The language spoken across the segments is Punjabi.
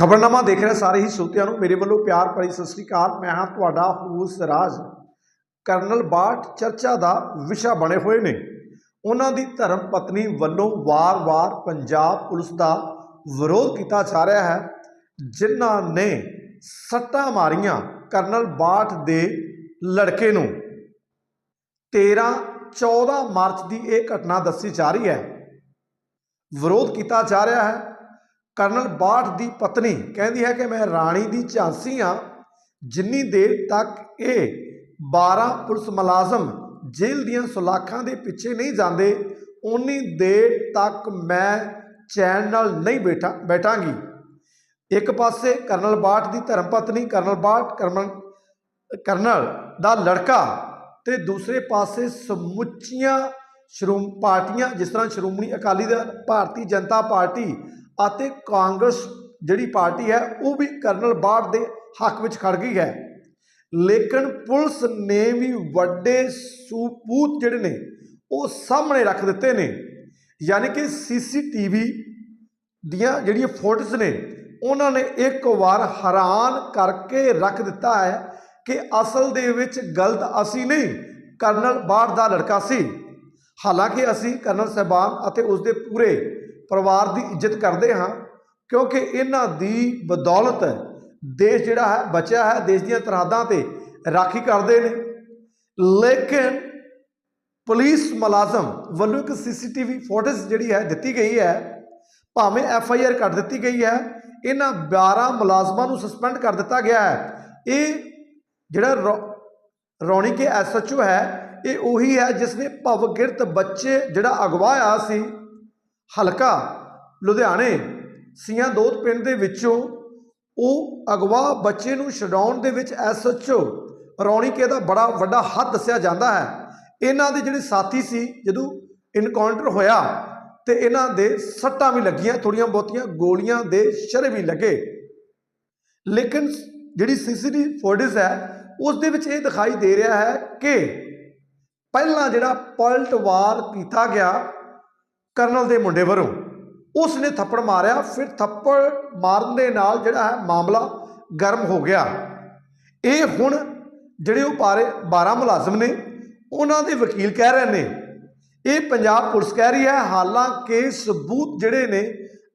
ਖਬਰਨਾਮਾ ਦੇਖ ਰਹੇ ਸਾਰੇ ਹੀ ਸਰੋਤਿਆਂ ਨੂੰ, ਮੇਰੇ ਵੱਲੋਂ ਪਿਆਰ ਭਰੀ ਸਤਿ ਸ੍ਰੀ ਅਕਾਲ। ਮੈਂ ਹਾਂ ਤੁਹਾਡਾ ਹੂਸ ਰਾਜ। ਕਰਨਲ ਬਾਟ ਚਰਚਾ ਦਾ ਵਿਸ਼ਾ ਬਣੇ ਹੋਏ ਨੇ। ਉਹਨਾਂ ਦੀ ਧਰਮ ਪਤਨੀ ਵੱਲੋਂ ਵਾਰ-ਵਾਰ ਪੰਜਾਬ ਪੁਲਿਸ ਦਾ ਵਿਰੋਧ ਕੀਤਾ ਜਾ ਰਿਹਾ ਹੈ, ਜਿਨ੍ਹਾਂ ਨੇ ਸੱਟਾਂ ਮਾਰੀਆਂ ਕਰਨਲ ਬਾਟ ਦੇ ਲੜਕੇ ਨੂੰ। 13 14 ਮਾਰਚ ਦੀ ਇਹ ਘਟਨਾ ਦੱਸੀ ਜਾ ਰਹੀ ਹੈ। ਵਿਰੋਧ ਕੀਤਾ ਜਾ ਰਿਹਾ ਹੈ। ਕਰਨਲ ਬਾਠ ਦੀ ਪਤਨੀ ਕਹਿੰਦੀ ਹੈ ਕਿ ਮੈਂ ਰਾਣੀ ਦੀ ਝਾਂਸੀ ਹਾਂ ਜਿੰਨੀ ਦੇਰ ਤੱਕ ਇਹ 12 ਪੁਲਿਸ ਮੁਲਾਜ਼ਮ ਜੇਲ੍ਹ ਦੀਆਂ ਸੁਲਾਖਾਂ ਦੇ ਪਿੱਛੇ ਨਹੀਂ ਜਾਂਦੇ ਉਨੀ ਦੇਰ ਤੱਕ ਮੈਂ ਚੈਨ ਨਾਲ ਨਹੀਂ ਬੈਠਾ, ਬੈਠਾਂਗੀ। ਇੱਕ ਪਾਸੇ ਕਰਨਲ ਬਾਠ ਦੀ ਧਰਮ ਪਤਨੀ ਕਰਨਲ ਬਾਠ, ਕਰਮਨ, ਕਰਨਲ ਦਾ ਲੜਕਾ ਤੇ ਦੂਸਰੇ ਪਾਸੇ ਸਮੁੱਚੀਆਂ ਸ਼੍ਰੋਮ, ਪਾਰਟੀਆਂ, ਜਿਸ ਤਰ੍ਹਾਂ ਸ਼੍ਰੋਮਣੀ ਅਕਾਲੀ ਦਲ, ਭਾਰਤੀ ਜਨਤਾ ਪਾਰਟੀ ਅਤੇ ਕਾਂਗਰਸ ਜਿਹੜੀ ਪਾਰਟੀ ਹੈ, ਉਹ ਵੀ ਕਰਨਲ ਬਾੜ ਦੇ ਹੱਕ ਵਿੱਚ ਖੜ ਗਈ ਹੈ। ਲੇਕਿਨ ਪੁਲਿਸ ਨੇ ਵੀ ਵੱਡੇ ਸਬੂਤ ਜਿਹੜੇ ਨੇ, ਉਹ ਸਾਹਮਣੇ ਰੱਖ ਦਿੱਤੇ ਨੇ। ਯਾਨੀ ਕਿ ਸੀਸੀਟੀਵੀ ਦੀਆਂ ਜਿਹੜੀਆਂ ਫੋਟੋਜ਼ ਨੇ, ਉਹਨਾਂ ਨੇ ਇੱਕ ਵਾਰ ਹੈਰਾਨ ਕਰਕੇ ਰੱਖ ਦਿੱਤਾ ਹੈ ਕਿ ਅਸਲ ਦੇ ਵਿੱਚ ਗਲਤ ਅਸੀਂ ਨਹੀਂ, ਕਰਨਲ ਬਾਠ ਦਾ ਲੜਕਾ ਸੀ। ਹਾਲਾਂਕਿ ਅਸੀਂ ਕਰਨਲ ਸਾਹਿਬਾਨ ਅਤੇ ਉਸ ਦੇ ਪੂਰੇ ਪਰਿਵਾਰ ਦੀ ਇੱਜ਼ਤ ਕਰਦੇ ਹਾਂ, ਕਿਉਂਕਿ ਇਹਨਾਂ ਦੀ ਬਦੌਲਤ ਦੇਸ਼ ਜਿਹੜਾ ਹੈ, ਬਚਿਆ ਹੈ, ਦੇਸ਼ ਦੀਆਂ ਤਰਹੱਦਾਂ ਤੇ ਰਾਖੀ ਕਰਦੇ ਨੇ। ਲੇਕਿਨ ਪੁਲਿਸ ਮੁਲਾਜ਼ਮ ਵੱਲੋਂ ਇੱਕ ਸੀਸੀਟੀਵੀ ਫੋਟੋਜ਼ ਜਿਹੜੀ ਹੈ ਦਿੱਤੀ ਗਈ ਹੈ, ਭਾਵੇਂ ਐਫ ਆਈ ਆਰ ਕੱਟ ਦਿੱਤੀ ਗਈ ਹੈ, ਇਹਨਾਂ 12 ਮੁਲਾਜ਼ਮਾਂ ਨੂੰ ਸਸਪੈਂਡ ਕਰ ਦਿੱਤਾ ਗਿਆ ਹੈ। ਇਹ ਜਿਹੜਾ ਰੌ- ਰੌਣੀ ਕੇ ਐਸਐਚਓ ਹੈ, ਇਹ ਉਹੀ ਹੈ ਜਿਸ ਨੇ ਭਵਗਿਰਤ ਬੱਚੇ ਜਿਹੜਾ ਅਗਵਾਇਆ ਸੀ ਹਲਕਾ ਲੁਧਿਆਣੇ ਸੀਆਂ ਦੋਤ ਪਿੰਡ ਦੇ ਵਿੱਚੋਂ ਉਹ ਅਗਵਾ ਬੱਚੇ ਨੂੰ ਛਡਾਉਣ ਦੇ ਵਿੱਚ ਐਸਐਚਓ ਰੌਣੀਕੇ ਦਾ ਬੜਾ ਵੱਡਾ ਹੱਥ ਦੱਸਿਆ ਜਾਂਦਾ ਹੈ। ਇਹਨਾਂ ਦੇ ਜਿਹੜੇ ਸਾਥੀ ਸੀ, ਜਦੋਂ ਇਨਕਾਊਂਟਰ ਹੋਇਆ ਤੇ ਇਹਨਾਂ ਦੇ ਸੱਟਾਂ ਵੀ ਲੱਗੀਆਂ ਥੋੜੀਆਂ ਬਹੁਤੀਆਂ ਗੋਲੀਆਂ ਦੇ ਸ਼ਰੇ ਵੀ ਲੱਗੇ। ਲੇਕਿਨ ਜਿਹੜੀ ਸੀਸੀਟੀਵੀ ਫੋਟੇਜ ਹੈ, ਉਸ ਦੇ ਵਿੱਚ ਇਹ ਦਿਖਾਈ ਦੇ ਰਿਹਾ ਹੈ ਕਿ ਪਹਿਲਾਂ ਜਿਹੜਾ ਪਲਟਵਾਰ ਕੀਤਾ ਗਿਆ ਕਰਨਲ ਦੇ ਮੁੰਡੇ ਵੱਲੋਂ ਉਸ ਨੇ ਥੱਪੜ ਮਾਰਿਆ, ਫਿਰ ਥੱਪੜ ਮਾਰਨ ਦੇ ਨਾਲ ਜਿਹੜਾ ਹੈ ਮਾਮਲਾ ਗਰਮ ਹੋ ਗਿਆ। ਇਹ ਹੁਣ ਜਿਹੜੇ ਉਹ ਪਾਰੇ 12 ਮੁਲਾਜ਼ਮ ਨੇ, ਉਹਨਾਂ ਦੇ ਵਕੀਲ ਕਹਿ ਰਹੇ ਨੇ, ਇਹ ਪੰਜਾਬ ਪੁਲਿਸ ਕਹਿ ਰਹੀ ਹੈ, ਹਾਲਾਂਕਿ ਸਬੂਤ ਜਿਹੜੇ ਨੇ,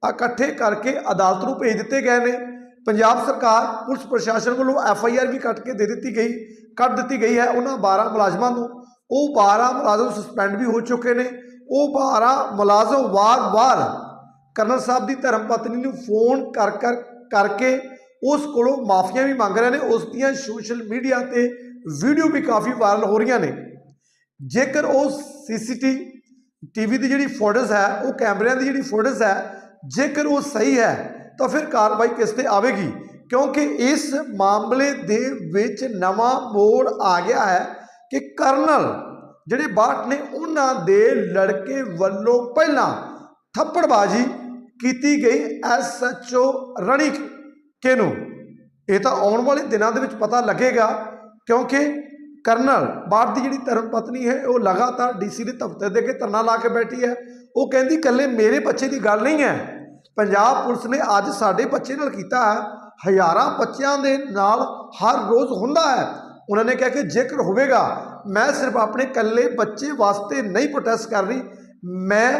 ਇਕੱਠੇ ਕਰਕੇ ਅਦਾਲਤ ਨੂੰ ਭੇਜ ਦਿੱਤੇ ਗਏ ਨੇ। ਪੰਜਾਬ ਸਰਕਾਰ ਪੁਲਿਸ ਪ੍ਰਸ਼ਾਸਨ ਵੱਲੋਂ ਐਫ ਆਈ ਆਰ ਵੀ ਕੱਟ ਕੇ ਦੇ ਦਿੱਤੀ ਗਈ, ਕੱਢ ਦਿੱਤੀ ਗਈ ਹੈ ਉਹਨਾਂ 12 ਮੁਲਾਜ਼ਮਾਂ ਨੂੰ। ਉਹ 12 ਮੁਲਾਜ਼ਮ ਸਸਪੈਂਡ ਵੀ ਹੋ ਚੁੱਕੇ ਨੇ। ਉਹ 12 ਮੁਲਾਜ਼ਮ ਵਾਰ-ਵਾਰ ਕਰਨਲ ਸਾਹਿਬ ਦੀ ਧਰਮ ਪਤਨੀ ਨੂੰ ਫੋਨ ਕਰ ਕਰ ਕਰਕੇ ਉਸ ਕੋਲੋਂ ਮਾਫੀਆਂ ਵੀ ਮੰਗ ਰਹੇ ਨੇ। ਉਸ ਦੀਆਂ ਸੋਸ਼ਲ ਮੀਡੀਆ ਤੇ ਵੀਡੀਓ ਵੀ ਕਾਫੀ ਵਾਇਰਲ ਹੋ ਰਹੀਆਂ ਨੇ। ਜੇਕਰ ਉਹ ਸੀਸੀਟੀ ਟੀਵੀ ਦੀ ਜਿਹੜੀ ਫੋਟੋਜ਼ ਹੈ, ਉਹ ਕੈਮਰਿਆਂ ਦੀ ਜਿਹੜੀ ਫੋਟੋਜ਼ ਹੈ, ਜੇਕਰ ਉਹ ਸਹੀ ਹੈ, ਤਾਂ ਫਿਰ ਕਾਰਵਾਈ ਕਿਸ ਤੇ ਆਵੇਗੀ? ਕਿਉਂਕਿ ਇਸ ਮਾਮਲੇ ਦੇ ਵਿੱਚ ਨਵਾਂ ਮੋੜ ਆ ਗਿਆ ਹੈ ਕਿ ਕਰਨਲ ਜਿਹੜੇ ਬਾਟ ਨੇ, ਉਹਨਾਂ ਦੇ ਲੜਕੇ ਵੱਲੋਂ ਪਹਿਲਾਂ ਥੱਪੜਬਾਜ਼ੀ ਕੀਤੀ ਗਈ ਐਸਐਚਓ ਰਣੀ ਕੇ ਨੂੰ ਇਹ ਤਾਂ ਆਉਣ ਵਾਲੇ ਦਿਨਾਂ ਦੇ ਵਿੱਚ ਪਤਾ ਲੱਗੇਗਾ, ਕਿਉਂਕਿ ਕਰਨਲ ਬਾਟ ਦੀ ਜਿਹੜੀ ਧਰਮ ਪਤਨੀ ਹੈ, ਉਹ ਲਗਾਤਾਰ ਡੀਸੀ ਦੇ ਦਫ਼ਤਰ ਦੇ ਅੱਗੇ ਧਰਨਾ ਲਾ ਕੇ ਬੈਠੀ ਹੈ। ਉਹ ਕਹਿੰਦੀ ਕੱਲੇ ਮੇਰੇ ਬੱਚੇ ਦੀ ਗੱਲ ਨਹੀਂ ਹੈ। ਪੰਜਾਬ ਪੁਲਿਸ ਨੇ ਅੱਜ ਸਾਡੇ ਬੱਚੇ ਨਾਲ ਕੀਤਾ ਹੈ। ਹਜ਼ਾਰਾਂ ਬੱਚਿਆਂ ਦੇ ਨਾਲ ਹਰ ਰੋਜ਼ ਹੁੰਦਾ ਹੈ। ਉਹਨਾਂ ਨੇ ਕਿਹਾ ਕਿ ਜੇਕਰ ਹੋਵੇਗਾ, ਮੈਂ ਸਿਰਫ ਆਪਣੇ ਇਕੱਲੇ ਬੱਚੇ ਵਾਸਤੇ ਨਹੀਂ ਪ੍ਰੋਟੈਸਟ ਕਰ ਰਹੀ, ਮੈਂ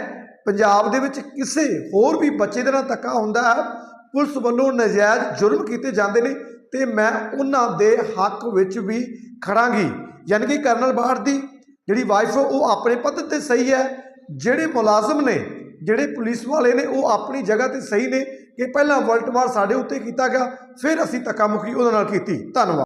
ਪੰਜਾਬ ਦੇ ਵਿੱਚ ਕਿਸੇ ਹੋਰ ਵੀ ਬੱਚੇ ਦੇ ਨਾਲ ਧੱਕਾ ਹੁੰਦਾ ਹੈ, ਪੁਲਿਸ ਵੱਲੋਂ ਨਜਾਇਜ਼ ਜੁਰਮ ਕੀਤੇ ਜਾਂਦੇ ਨੇ ਤੇ ਮੈਂ ਉਹਨਾਂ ਦੇ ਹੱਕ ਵਿੱਚ ਵੀ ਖੜਾਂਗੀ। ਯਾਨੀ ਕਿ ਕਰਨਲ ਬਾਹਰ ਦੀ ਜਿਹੜੀ ਵਾਈਫ ਉਹ ਆਪਣੇ ਪੱਧਰ ਤੇ ਸਹੀ ਹੈ, ਜਿਹੜੇ ਮੁਲਾਜ਼ਮ ਨੇ, ਜਿਹੜੇ ਪੁਲਿਸ ਵਾਲੇ ਨੇ, ਉਹ ਆਪਣੀ ਜਗ੍ਹਾ ਤੇ ਸਹੀ ਨੇ ਕਿ ਪਹਿਲਾਂ ਵਲਟਵਾਰ ਸਾਡੇ ਉੱਤੇ ਕੀਤਾ ਗਿਆ, ਫਿਰ ਅਸੀਂ ਧੱਕਾ ਮੁੱਕੀ ਉਹਦੇ ਨਾਲ ਕੀਤੀ। ਧੰਨਵਾਦ।